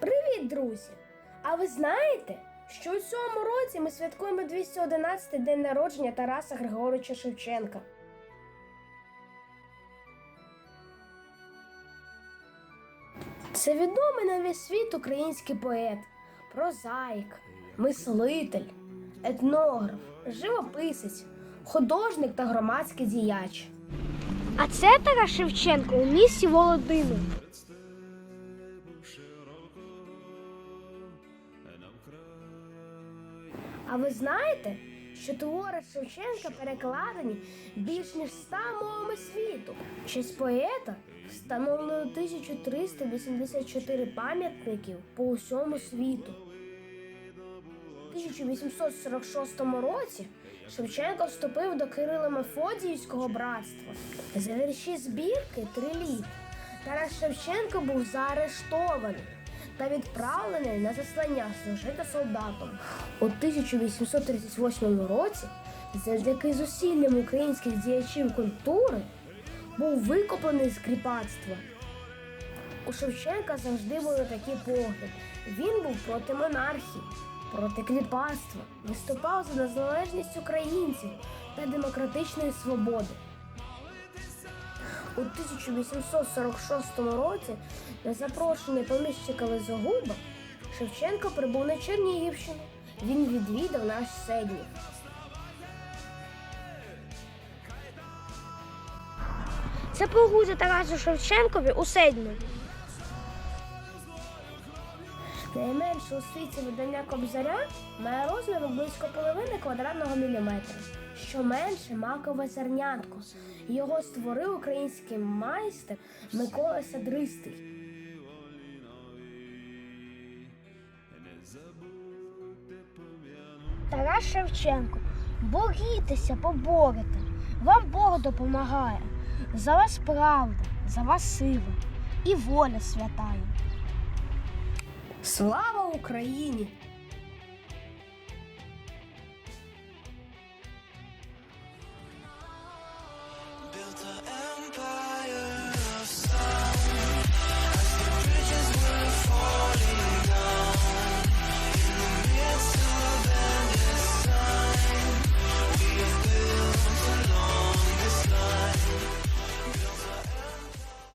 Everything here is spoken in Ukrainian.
Привіт, друзі! А ви знаєте, що у цьому році ми святкуємо 211-й день народження Тараса Григоровича Шевченка? Це відомий на весь світ український поет, прозаїк, мислитель, етнограф, живописець, художник та громадський діяч. А це Тарас Шевченко у місті Володимир. А ви знаєте, що твори Шевченка перекладені більш ніж ста мовами світу? В честь поета встановлено 1384 пам'ятників по усьому світу. У 1846 році Шевченко вступив до Кирила Мефодіївського братства. За вірші збірки Триліт Тарас Шевченко був заарештований та відправлений на заслання служити солдатом. У 1838 році, завдяки зусиллям українських діячів культури, був викоплений з кріпацтва. У Шевченка завжди були такі погляди. Він був проти монархії, проти кріпацтва, виступав за незалежність українців та демократичної свободи. У 1846 році на запрошення поміщика Лизогуба Шевченко прибув на Чернігівщину. Він відвідав наш Седнів. Це прогузя Тарасу Шевченкові у Седьму. Найменше у світі видання Кобзаря має розміру близько половини квадратного міліметра, що менше макове зернятко. Його створив український майстер Микола Садристий. Тарас Шевченко. Борітеся, поборете. Вам Бог допомагає. За вас правда, за вас сила і воля святая. Слава Україні!